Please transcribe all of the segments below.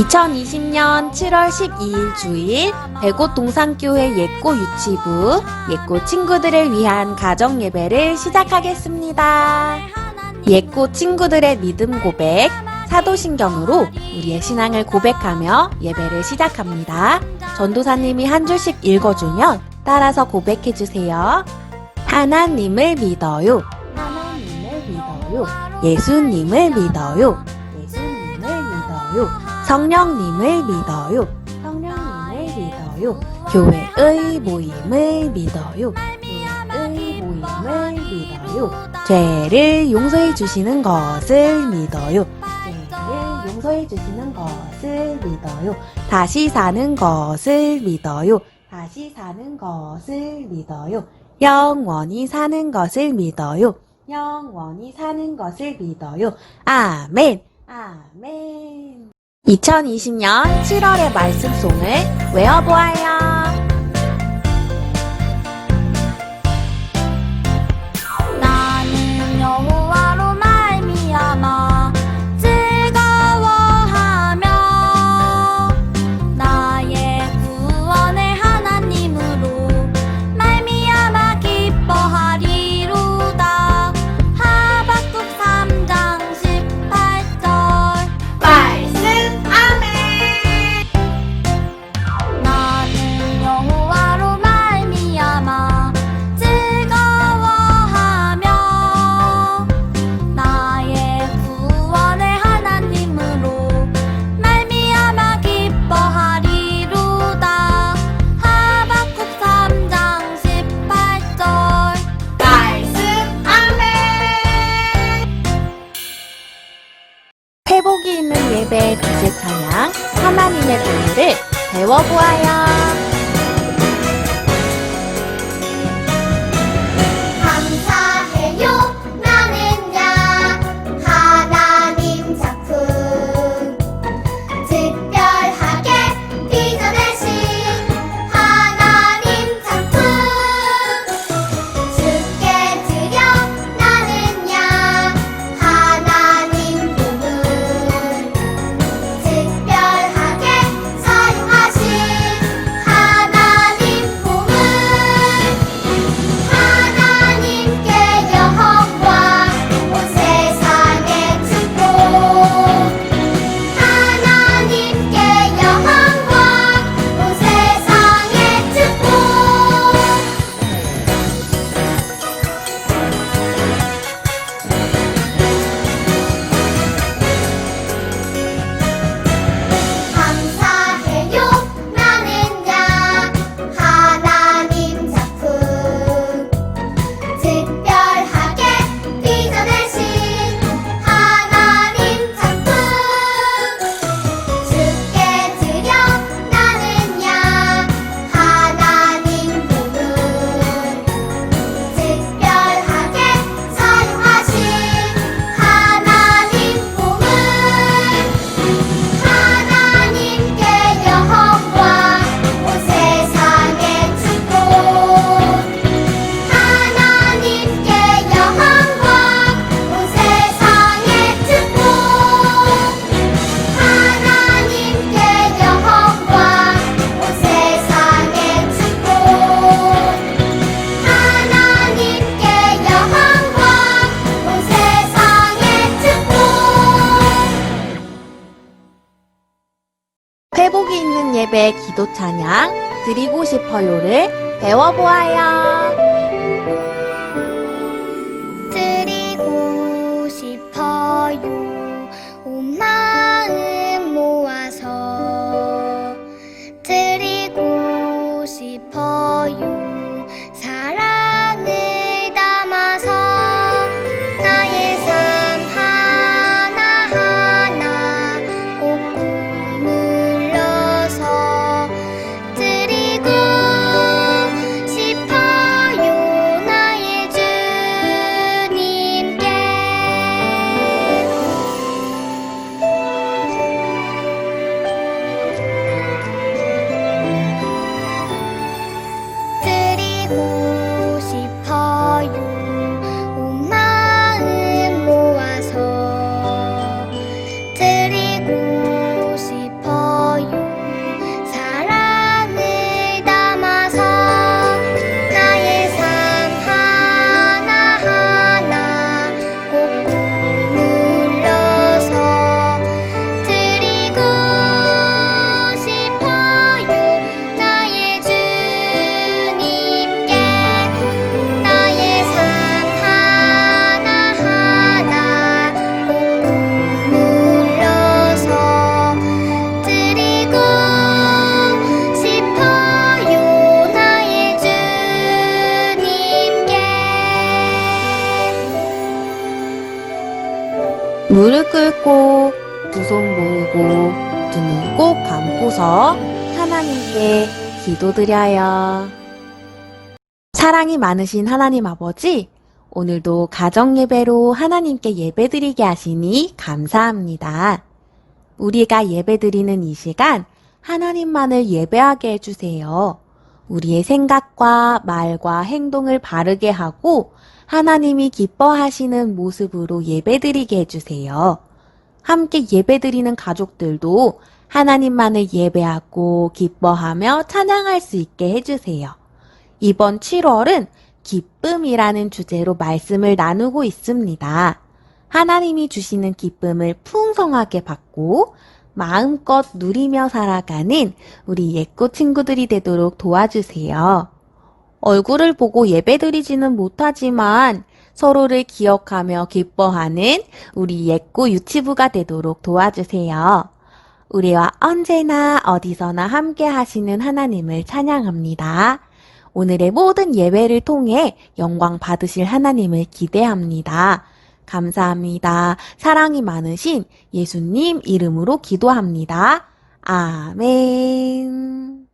2020년 7월 12일 주일 배꽃 동산교회 예꼬 유치부 예꼬 친구들을 위한 가정 예배를 시작하겠습니다. 예꼬 친구들의 믿음 고백 사도신경으로 우리의 신앙을 고백하며 예배를 시작합니다. 전도사님이 한 줄씩 읽어주면 따라서 고백해 주세요. 하나님을 믿어요. 하나님을 믿어요. 예수님을 믿어요. 예수님을 믿어요. 성령님을 믿어요. 성령님을 믿어요. 교회의 모임을 믿어요. 교회의 모임을 믿어요. 죄를 용서해 주시는 것을 믿어요. 죄를 용서해 주시는 것을 믿어요. 다시 사는 것을 믿어요. 다시 사는 것을 믿어요. 영원히 사는 것을 믿어요. 영원히 사는 것을 믿어요. 아멘. 아멘. 2020년 7월의 말씀송을 외워보아요. 배워보아요. 감고서 하나님께 기도드려요. 사랑이 많으신 하나님 아버지, 오늘도 가정 예배로 하나님께 예배드리게 하시니 감사합니다. 우리가 예배드리는 이 시간 하나님만을 예배하게 해주세요. 우리의 생각과 말과 행동을 바르게 하고 하나님이 기뻐하시는 모습으로 예배드리게 해주세요. 함께 예배드리는 가족들도 하나님만을 예배하고 기뻐하며 찬양할 수 있게 해주세요. 이번 7월은 기쁨이라는 주제로 말씀을 나누고 있습니다. 하나님이 주시는 기쁨을 풍성하게 받고 마음껏 누리며 살아가는 우리 예꼬 친구들이 되도록 도와주세요. 얼굴을 보고 예배드리지는 못하지만 서로를 기억하며 기뻐하는 우리 예꼬 유치부가 되도록 도와주세요. 우리와 언제나 어디서나 함께 하시는 하나님을 찬양합니다. 오늘의 모든 예배를 통해 영광 받으실 하나님을 기대합니다. 감사합니다. 사랑이 많으신 예수님 이름으로 기도합니다. 아멘.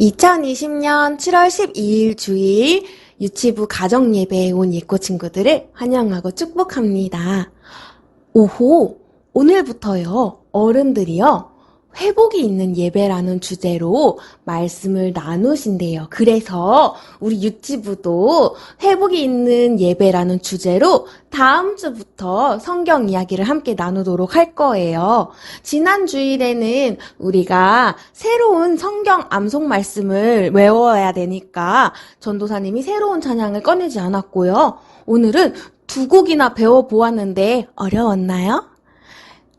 2020년 7월 12일 주일 유치부 가정예배에 온 예꼬 친구들을 환영하고 축복합니다. 오호, 오늘부터요, 어른들이요, 회복이 있는 예배라는 주제로 말씀을 나누신대요. 그래서 우리 유치부도 회복이 있는 예배라는 주제로 다음 주부터 성경 이야기를 함께 나누도록 할 거예요. 지난 주일에는 우리가 새로운 성경 암송 말씀을 외워야 되니까 전도사님이 새로운 찬양을 꺼내지 않았고요. 오늘은 두 곡이나 배워보았는데 어려웠나요?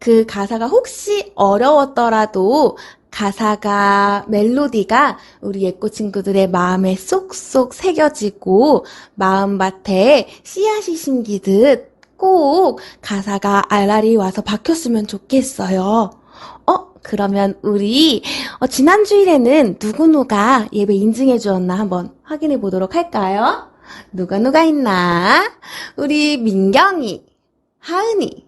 그 가사가 혹시 어려웠더라도 가사가, 멜로디가 우리 예꼬 친구들의 마음에 쏙쏙 새겨지고 마음밭에 씨앗이 심기듯 꼭 가사가 알알이 와서 박혔으면 좋겠어요. 어, 그러면 우리 어, 지난 주일에는 누구누가 예배 인증해 주었나 한번 확인해 보도록 할까요? 누가 누가 있나? 우리 민경이, 하은이,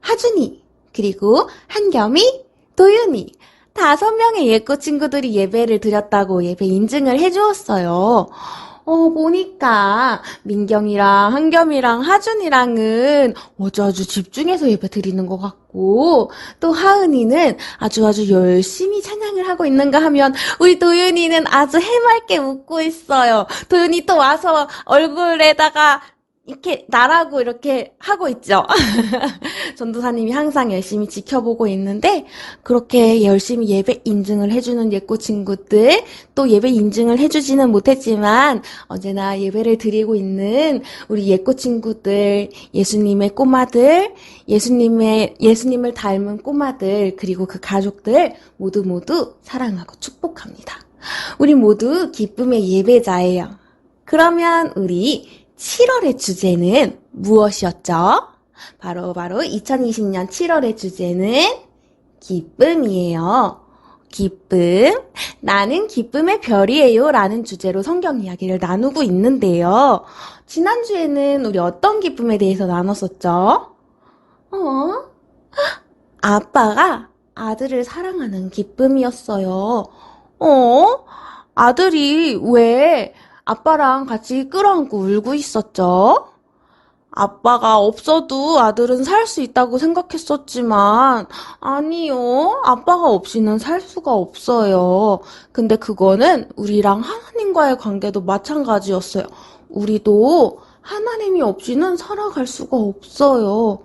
하준이, 그리고 한겸이, 도윤이 다섯 명의 예꼬 친구들이 예배를 드렸다고 예배 인증을 해주었어요. 어, 보니까 민경이랑 한겸이랑 하준이랑은 아주 아주 집중해서 예배 드리는 것 같고 또 하은이는 아주 아주 열심히 찬양을 하고 있는가 하면 우리 도윤이는 아주 해맑게 웃고 있어요. 도윤이 또 와서 얼굴에다가 이렇게 나라고 이렇게 하고 있죠. 전도사님이 항상 열심히 지켜보고 있는데 그렇게 열심히 예배 인증을 해주는 예꼬 친구들 또 예배 인증을 해주지는 못했지만 언제나 예배를 드리고 있는 우리 예꼬 친구들 예수님의 꼬마들 예수님의 예수님을 닮은 꼬마들 그리고 그 가족들 모두 모두 사랑하고 축복합니다. 우리 모두 기쁨의 예배자예요. 그러면 우리 7월의 주제는 무엇이었죠? 바로 바로 2020년 7월의 주제는 기쁨이에요. 기쁨. 나는 기쁨의 별이에요. 라는 주제로 성경 이야기를 나누고 있는데요. 지난주에는 우리 어떤 기쁨에 대해서 나눴었죠? 어? 아빠가 아들을 사랑하는 기쁨이었어요. 어? 아들이 왜 아빠랑 같이 끌어안고 울고 있었죠? 아빠가 없어도 아들은 살 수 있다고 생각했었지만, 아니요. 아빠가 없이는 살 수가 없어요. 근데 그거는 우리랑 하나님과의 관계도 마찬가지였어요. 우리도 하나님이 없이는 살아갈 수가 없어요.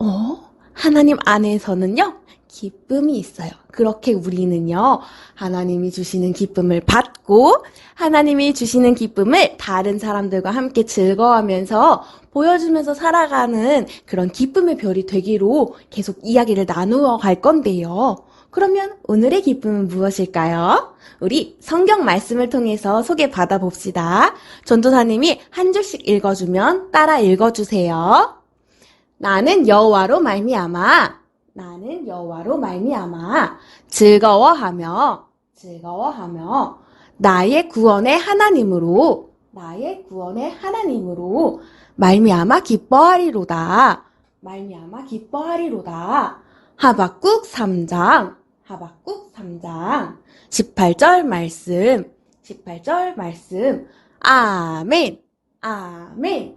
어? 하나님 안에서는요, 기쁨이 있어요. 그렇게 우리는요, 하나님이 주시는 기쁨을 받고, 하나님이 주시는 기쁨을 다른 사람들과 함께 즐거워하면서 보여주면서 살아가는 그런 기쁨의 별이 되기로 계속 이야기를 나누어 갈 건데요. 그러면 오늘의 기쁨은 무엇일까요? 우리 성경 말씀을 통해서 소개받아 봅시다. 전도사님이 한 줄씩 읽어주면 따라 읽어주세요. 나는 여호와로 말미암아 나는 여호와로 말미암아 즐거워하며 즐거워하며 나의 구원의 하나님으로 나의 구원의 하나님으로 말미암아 기뻐하리로다 말미암아 기뻐하리로다. 하박국 3장, 하박국 3장, 18절 말씀, 18절 말씀, 아멘, 아멘.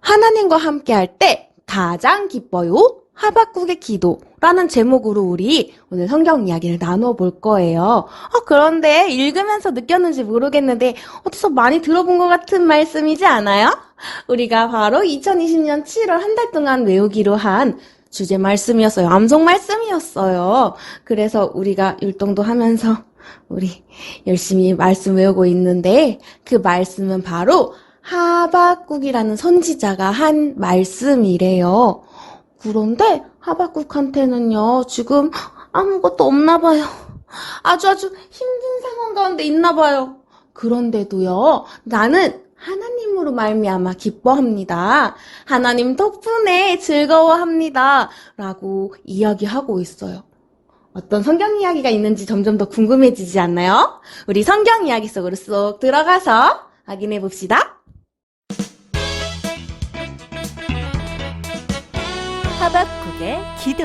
하나님과 함께 할 때 가장 기뻐요. 하박국의 기도라는 제목으로 우리 오늘 성경 이야기를 나눠 볼 거예요. 어, 그런데 읽으면서 느꼈는지 모르겠는데 어디서 많이 들어본 것 같은 말씀이지 않아요? 우리가 바로 2020년 7월 한 달 동안 외우기로 한 주제 말씀이었어요. 암송 말씀이었어요. 그래서 우리가 율동도 하면서 우리 열심히 말씀 외우고 있는데 그 말씀은 바로 하박국이라는 선지자가 한 말씀이래요. 그런데 하박국한테는요, 지금 아무것도 없나 봐요. 아주 아주 힘든 상황 가운데 있나 봐요. 그런데도요, 나는 하나님으로 말미암아 기뻐합니다. 하나님 덕분에 즐거워합니다. 라고 이야기하고 있어요. 어떤 성경 이야기가 있는지 점점 더 궁금해지지 않나요? 우리 성경 이야기 속으로 쏙 들어가서 확인해 봅시다. 하박국의 기도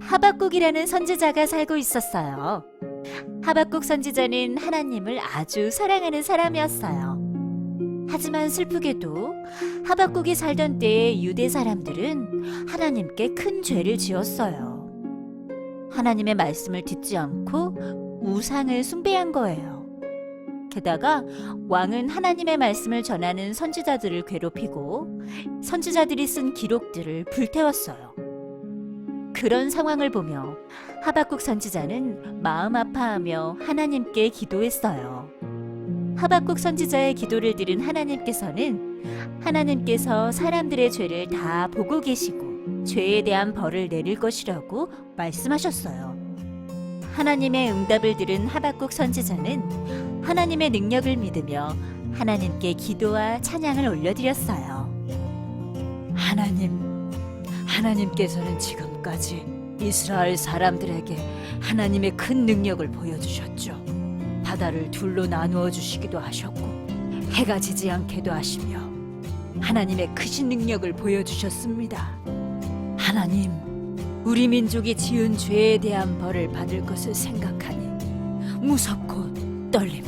하박국이라는 선지자가 살고 있었어요. 하박국 선지자는 하나님을 아주 사랑하는 사람이었어요. 하지만 슬프게도 하박국이 살던 때의 유대 사람들은 하나님께 큰 죄를 지었어요. 하나님의 말씀을 듣지 않고 우상을 숭배한 거예요. 게다가 왕은 하나님의 말씀을 전하는 선지자들을 괴롭히고 선지자들이 쓴 기록들을 불태웠어요. 그런 상황을 보며 하박국 선지자는 마음 아파하며 하나님께 기도했어요. 하박국 선지자의 기도를 들은 하나님께서는 하나님께서 사람들의 죄를 다 보고 계시고 죄에 대한 벌을 내릴 것이라고 말씀하셨어요. 하나님의 응답을 들은 하박국 선지자는 하나님의 능력을 믿으며 하나님께 기도와 찬양을 올려드렸어요. 하나님, 하나님께서는 지금까지 이스라엘 사람들에게 하나님의 큰 능력을 보여주셨죠. 바다를 둘로 나누어 주시기도 하셨고, 해가 지지 않게도 하시며, 하나님의 크신 능력을 보여주셨습니다. 하나님, 우리 민족이 지은 죄에 대한 벌을 받을 것을 생각하니 무섭고 떨립니다.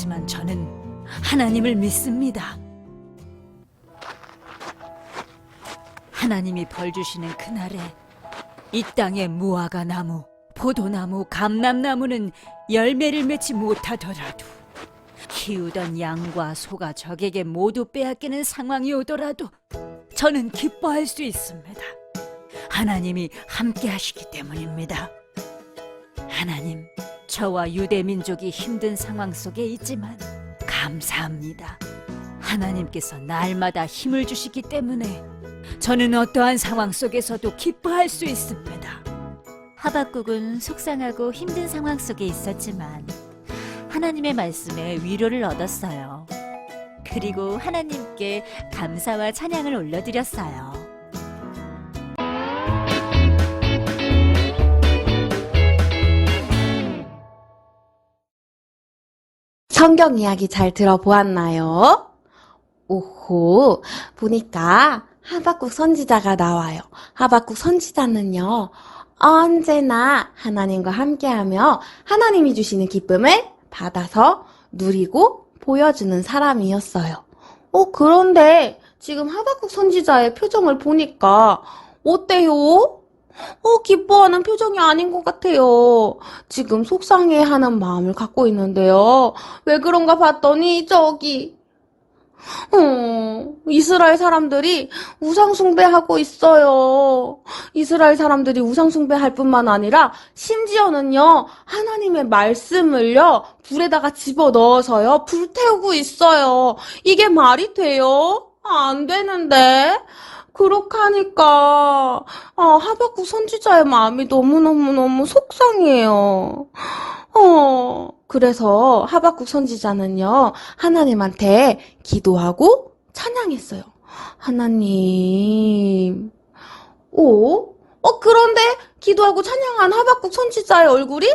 하지만 저는 하나님을 믿습니다. 하나님이 벌 주시는 그날에 이 땅의 무화과 나무, 포도나무, 감람나무는 열매를 맺지 못하더라도 키우던 양과 소가 적에게 모두 빼앗기는 상황이 오더라도 저는 기뻐할 수 있습니다. 하나님이 함께 하시기 때문입니다. 하나님, 저와 유대 민족이 힘든 상황 속에 있지만 감사합니다. 하나님께서 날마다 힘을 주시기 때문에 저는 어떠한 상황 속에서도 기뻐할 수 있습니다. 하박국은 속상하고 힘든 상황 속에 있었지만 하나님의 말씀에 위로를 얻었어요. 그리고 하나님께 감사와 찬양을 올려드렸어요. 성경 이야기 잘 들어보았나요? 오호, 보니까 하박국 선지자가 나와요. 하박국 선지자는요, 언제나 하나님과 함께하며 하나님이 주시는 기쁨을 받아서 누리고 보여주는 사람이었어요. 어, 그런데 지금 하박국 선지자의 표정을 보니까 어때요? 어, 기뻐하는 표정이 아닌 것 같아요. 지금 속상해하는 마음을 갖고 있는데요. 왜 그런가 봤더니 저기 어, 이스라엘 사람들이 우상숭배하고 있어요. 이스라엘 사람들이 우상숭배할 뿐만 아니라 심지어는요, 하나님의 말씀을요, 불에다가 집어 넣어서요, 불태우고 있어요. 이게 말이 돼요? 안 되는데. 그렇게 하니까, 아, 하박국 선지자의 마음이 너무너무너무 속상해요. 어, 그래서 하박국 선지자는요, 하나님한테 기도하고 찬양했어요. 하나님, 오, 어, 그런데 기도하고 찬양한 하박국 선지자의 얼굴이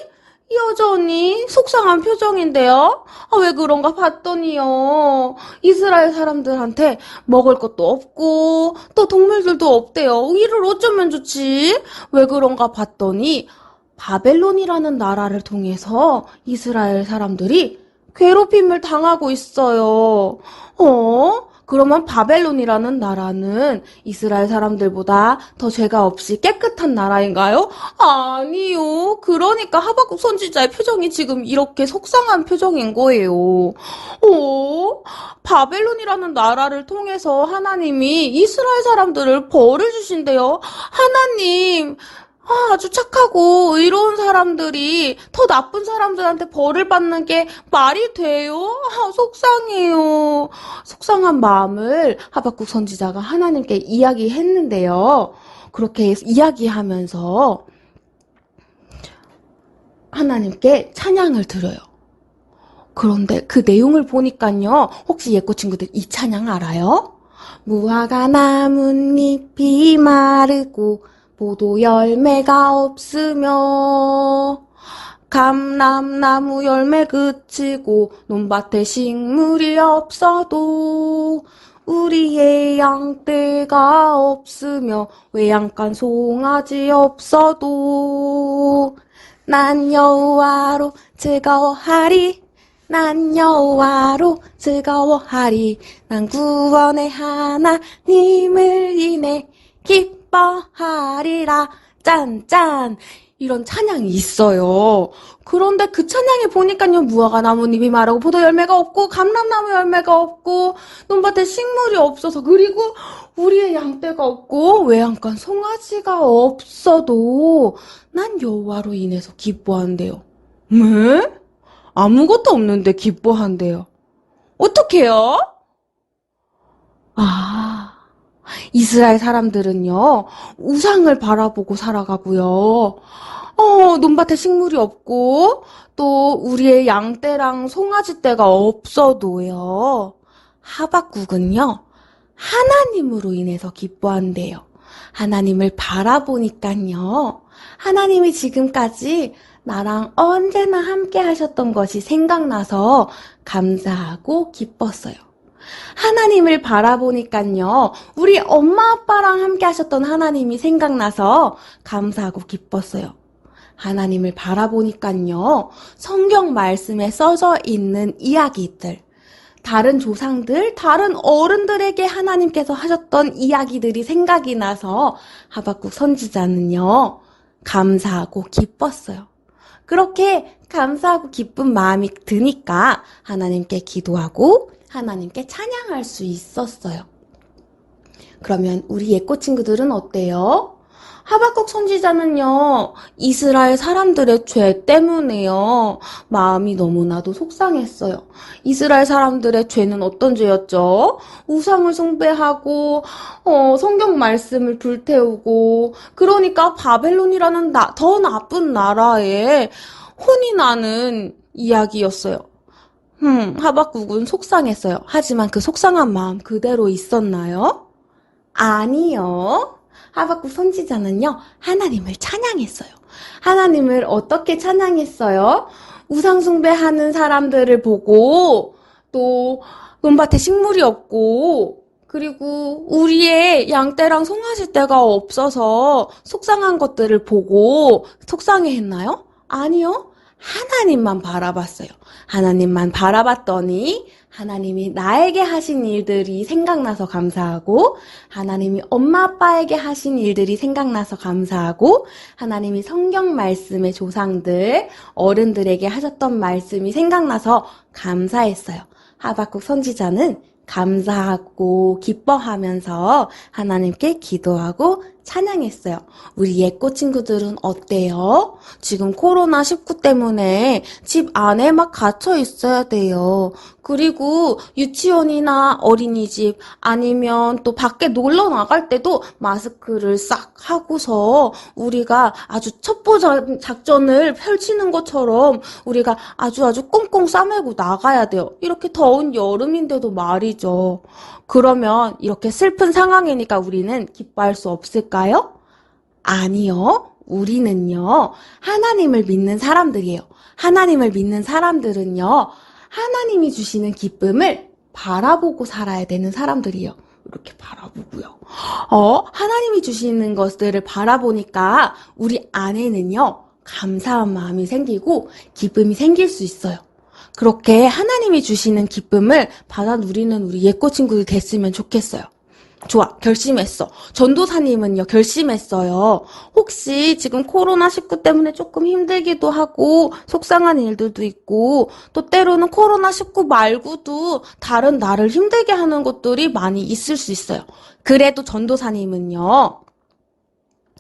여전히 속상한 표정인데요? 아, 왜 그런가 봤더니요. 이스라엘 사람들한테 먹을 것도 없고, 또 동물들도 없대요. 이를 어쩌면 좋지? 왜 그런가 봤더니, 바벨론이라는 나라를 통해서 이스라엘 사람들이 괴롭힘을 당하고 있어요. 어? 그러면 바벨론이라는 나라는 이스라엘 사람들보다 더 죄가 없이 깨끗한 나라인가요? 아니요. 그러니까 하박국 선지자의 표정이 지금 이렇게 속상한 표정인 거예요. 어? 바벨론이라는 나라를 통해서 하나님이 이스라엘 사람들을 벌을 주신대요. 하나님, 아, 아주 착하고 의로운 사람들이 더 나쁜 사람들한테 벌을 받는 게 말이 돼요? 아, 속상해요. 속상한 마음을 하박국 선지자가 하나님께 이야기했는데요. 그렇게 이야기하면서 하나님께 찬양을 드려요. 그런데 그 내용을 보니까요. 혹시 예꼬 친구들 이 찬양 알아요? 무화과 나뭇잎이 마르고 보도 열매가 없으며 감람나무 열매 그치고 논밭에 식물이 없어도 우리의 양떼가 없으며 외양간 송아지 없어도 난 여호와로 즐거워하리 난 여호와로 즐거워하리. 난 구원의 하나님을 인해 기 뻐하리라 짠짠 이런 찬양이 있어요. 그런데 그 찬양에 보니까요 무화과 나뭇잎이 마르고 포도 열매가 없고 감람나무 열매가 없고 논밭에 식물이 없어서 그리고 우리의 양떼가 없고 외양간 송아지가 없어도 난 여호와로 인해서 기뻐한대요. 왜? 아무것도 없는데 기뻐한대요. 어떡해요? 아, 이스라엘 사람들은요, 우상을 바라보고 살아가고요. 어, 논밭에 식물이 없고, 또 우리의 양떼랑 송아지 떼가 없어도요. 하박국은요, 하나님으로 인해서 기뻐한대요. 하나님을 바라보니까요. 하나님이 지금까지 나랑 언제나 함께 하셨던 것이 생각나서 감사하고 기뻤어요. 하나님을 바라보니까요. 우리 엄마 아빠랑 함께 하셨던 하나님이 생각나서 감사하고 기뻤어요. 하나님을 바라보니까요. 성경 말씀에 써져 있는 이야기들, 다른 조상들, 다른 어른들에게 하나님께서 하셨던 이야기들이 생각이 나서 하박국 선지자는요. 감사하고 기뻤어요. 그렇게 감사하고 기쁜 마음이 드니까 하나님께 기도하고 하나님께 찬양할 수 있었어요. 그러면 우리 예꼬 친구들은 어때요? 하박국 선지자는요, 이스라엘 사람들의 죄 때문에요, 마음이 너무나도 속상했어요. 이스라엘 사람들의 죄는 어떤 죄였죠? 우상을 숭배하고, 어, 성경 말씀을 불태우고, 그러니까 바벨론이라는 나, 더 나쁜 나라에 혼이 나는 이야기였어요. 음, 하박국은 속상했어요. 하지만 그 속상한 마음 그대로 있었나요? 아니요. 하박국 선지자는요, 하나님을 찬양했어요. 하나님을 어떻게 찬양했어요? 우상숭배하는 사람들을 보고, 또, 논밭에 식물이 없고, 그리고 우리의 양떼랑 송아지 떼가 없어서 속상한 것들을 보고 속상해 했나요? 아니요. 하나님만 바라봤어요. 하나님만 바라봤더니 하나님이 나에게 하신 일들이 생각나서 감사하고 하나님이 엄마 아빠에게 하신 일들이 생각나서 감사하고 하나님이 성경 말씀의 조상들 어른들에게 하셨던 말씀이 생각나서 감사했어요. 하박국 선지자는 감사하고 기뻐하면서 하나님께 기도하고 찬양했어요. 우리 예꼬 친구들은 어때요? 지금 코로나19 때문에 집 안에 막 갇혀 있어야 돼요. 그리고 유치원이나 어린이집 아니면 또 밖에 놀러 나갈 때도 마스크를 싹 하고서 우리가 아주 첩보 작- 작전을 펼치는 것처럼 우리가 아주 아주 꽁꽁 싸매고 나가야 돼요. 이렇게 더운 여름인데도 말이죠. 그러면 이렇게 슬픈 상황이니까 우리는 기뻐할 수 없을까 요? 아니요. 우리는요, 하나님을 믿는 사람들이에요. 하나님을 믿는 사람들은요, 하나님이 주시는 기쁨을 바라보고 살아야 되는 사람들이에요. 이렇게 바라보고요. 어, 하나님이 주시는 것들을 바라보니까 우리 안에는요, 감사한 마음이 생기고 기쁨이 생길 수 있어요. 그렇게 하나님이 주시는 기쁨을 받아 누리는 우리 예꼬 친구들 됐으면 좋겠어요. 좋아, 결심했어. 전도사님은요, 결심했어요. 혹시 지금 코로나19 때문에 조금 힘들기도 하고, 속상한 일들도 있고, 또 때로는 코로나19 말고도 다른 나를 힘들게 하는 것들이 많이 있을 수 있어요. 그래도 전도사님은요,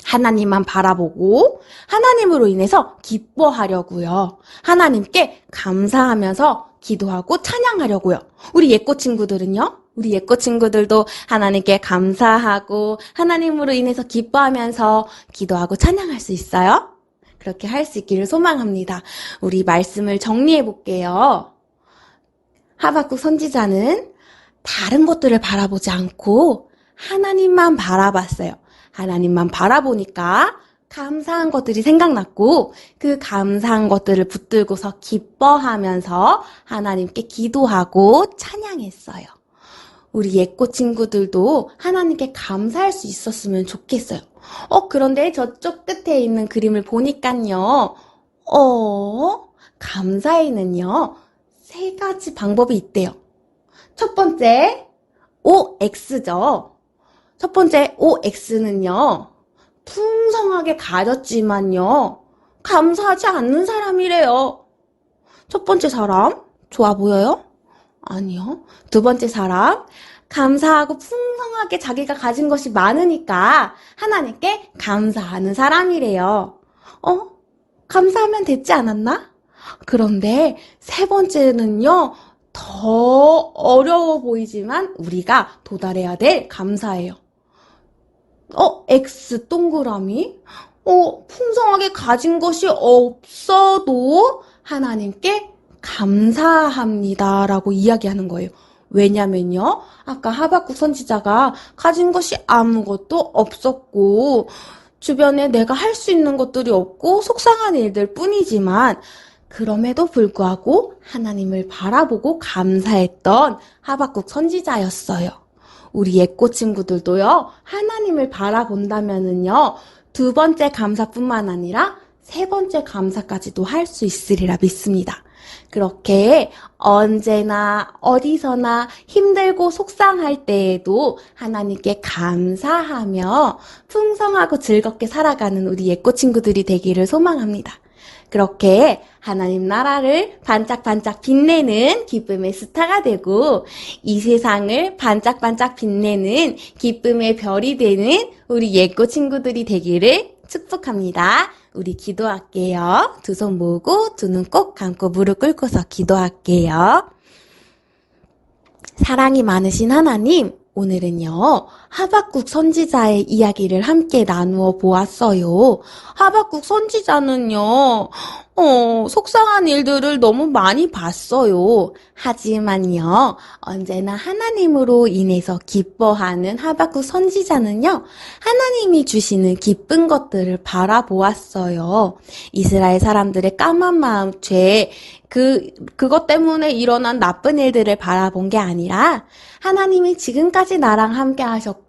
하나님만 바라보고, 하나님으로 인해서 기뻐하려고요. 하나님께 감사하면서 기도하고 찬양하려고요. 우리 예꼬 친구들은요? 우리 예꼬 친구들도 하나님께 감사하고 하나님으로 인해서 기뻐하면서 기도하고 찬양할 수 있어요? 그렇게 할 수 있기를 소망합니다. 우리 말씀을 정리해 볼게요. 하박국 선지자는 다른 것들을 바라보지 않고 하나님만 바라봤어요. 하나님만 바라보니까 감사한 것들이 생각났고 그 감사한 것들을 붙들고서 기뻐하면서 하나님께 기도하고 찬양했어요. 우리 예꼬 친구들도 하나님께 감사할 수 있었으면 좋겠어요. 어, 그런데 저쪽 끝에 있는 그림을 보니까요. 어, 감사에는요. 세 가지 방법이 있대요. 첫 번째, OX죠. 첫 번째 OX는요. 풍성하게 가졌지만요. 감사하지 않는 사람이래요. 첫 번째 사람, 좋아 보여요? 아니요. 두 번째 사람, 감사하고 풍성하게 자기가 가진 것이 많으니까 하나님께 감사하는 사람이래요. 어? 감사하면 됐지 않았나? 그런데 세 번째는요, 더 어려워 보이지만 우리가 도달해야 될 감사예요. 어, X 동그라미? 어, 풍성하게 가진 것이 없어도 하나님께 감사합니다라고 이야기하는 거예요. 왜냐면요. 아까 하박국 선지자가 가진 것이 아무것도 없었고 주변에 내가 할 수 있는 것들이 없고 속상한 일들 뿐이지만 그럼에도 불구하고 하나님을 바라보고 감사했던 하박국 선지자였어요. 우리 예꼬 친구들도요, 하나님을 바라본다면은요, 두 번째 감사뿐만 아니라 세 번째 감사까지도 할 수 있으리라 믿습니다. 그렇게 언제나 어디서나 힘들고 속상할 때에도 하나님께 감사하며 풍성하고 즐겁게 살아가는 우리 예꼬 친구들이 되기를 소망합니다. 그렇게 하나님 나라를 반짝반짝 빛내는 기쁨의 스타가 되고 이 세상을 반짝반짝 빛내는 기쁨의 별이 되는 우리 예꼬 친구들이 되기를 축복합니다. 우리 기도할게요. 두 손 모으고 두 눈 꼭 감고 무릎 꿇고서 기도할게요. 사랑이 많으신 하나님, 오늘은요, 하박국 선지자의 이야기를 함께 나누어 보았어요. 하박국 선지자는요, 어, 속상한 일들을 너무 많이 봤어요. 하지만요, 언제나 하나님으로 인해서 기뻐하는 하박국 선지자는요, 하나님이 주시는 기쁜 것들을 바라보았어요. 이스라엘 사람들의 까만 마음, 죄, 그, 그것 때문에 일어난 나쁜 일들을 바라본 게 아니라, 하나님이 지금까지 나랑 함께 하셨고,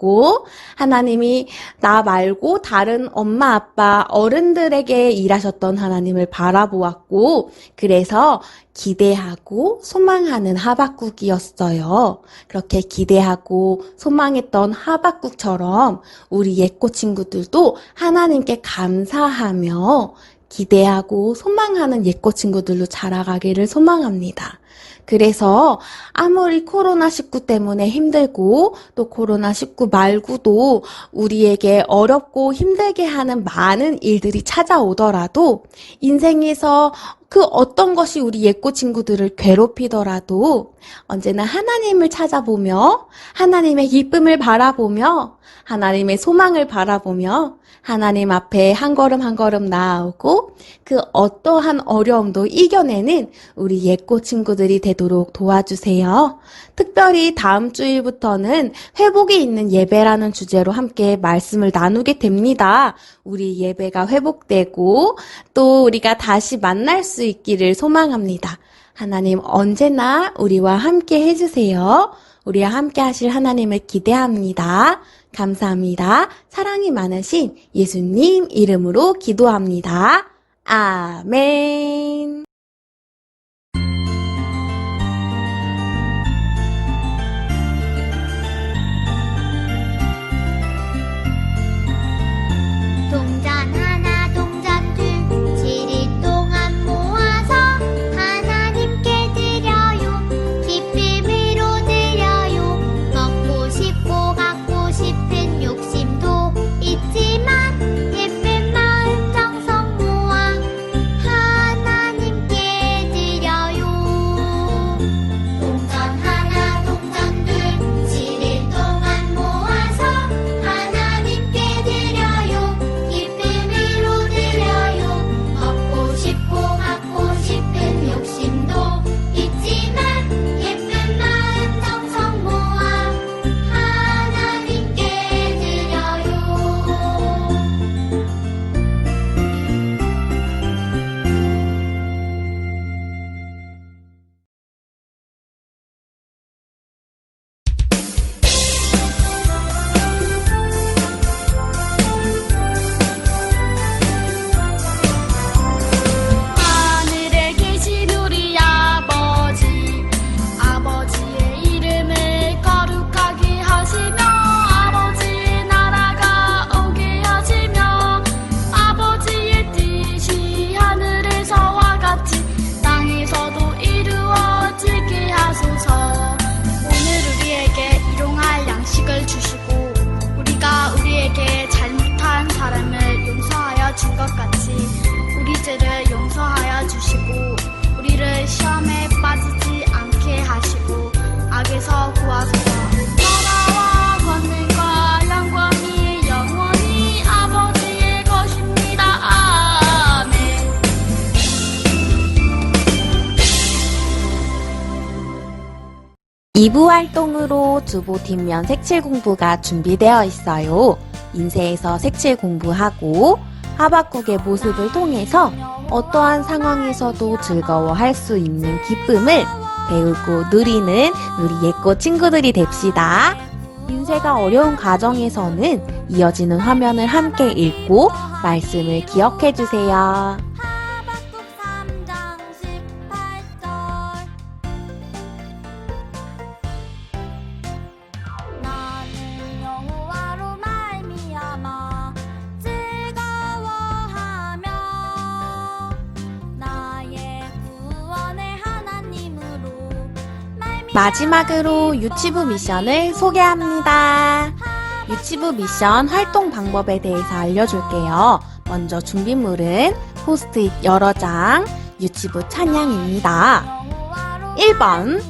하나님이 나 말고 다른 엄마, 아빠, 어른들에게 일하셨던 하나님을 바라보았고, 그래서 기대하고 소망하는 하박국이었어요. 그렇게 기대하고 소망했던 하박국처럼 우리 예꼬 친구들도 하나님께 감사하며 기대하고 소망하는 예꼬 친구들로 자라가기를 소망합니다. 그래서 아무리 코로나19 때문에 힘들고 또 코로나19 말고도 우리에게 어렵고 힘들게 하는 많은 일들이 찾아오더라도 인생에서 그 어떤 것이 우리 예꼬 친구들을 괴롭히더라도 언제나 하나님을 찾아보며 하나님의 기쁨을 바라보며 하나님의 소망을 바라보며 하나님 앞에 한 걸음 한 걸음 나아오고 그 어떠한 어려움도 이겨내는 우리 예꼬 친구들이 되도록 도와주세요. 특별히 다음 주일부터는 회복이 있는 예배라는 주제로 함께 말씀을 나누게 됩니다. 우리 예배가 회복되고 또 우리가 다시 만날 수 있기를 소망합니다. 하나님 언제나 우리와 함께 해주세요. 우리와 함께 하실 하나님을 기대합니다. 감사합니다. 사랑이 많으신 예수님 이름으로 기도합니다. 아멘. 활동으로 주보 뒷면 색칠 공부가 준비되어 있어요. 인쇄에서 색칠 공부하고 하박국의 모습을 통해서 어떠한 상황에서도 즐거워할 수 있는 기쁨을 배우고 누리는 우리 예꼬 친구들이 됩시다. 인쇄가 어려운 과정에서는 이어지는 화면을 함께 읽고 말씀을 기억해 주세요. 마지막으로 유치부 미션을 소개합니다. 유치부 미션 활동 방법에 대해서 알려줄게요. 먼저 준비물은 포스트잇 여러 장, 유치부 찬양입니다. 1번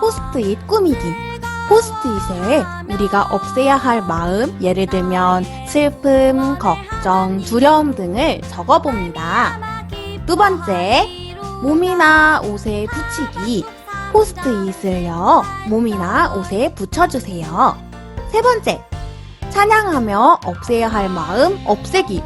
포스트잇 꾸미기. 포스트잇에 우리가 없애야 할 마음, 예를 들면 슬픔, 걱정, 두려움 등을 적어봅니다. 두 번째, 몸이나 옷에 붙이기. 포스트잇을요, 몸이나 옷에 붙여주세요. 세 번째, 찬양하며 없애야 할 마음 없애기.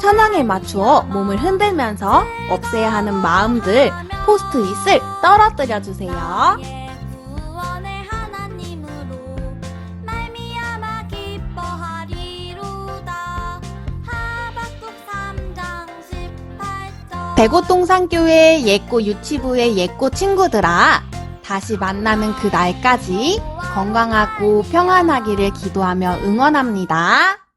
찬양에 맞추어 몸을 흔들면서 없애야 하는 마음들 포스트잇을 떨어뜨려 주세요. 구원의 하나님으로 말미암아 기뻐하리로다 하박국 3장 18절 대고동산교회 예꼬 유치부의 예꼬 친구들아, 다시 만나는 그 날까지 건강하고 평안하기를 기도하며 응원합니다.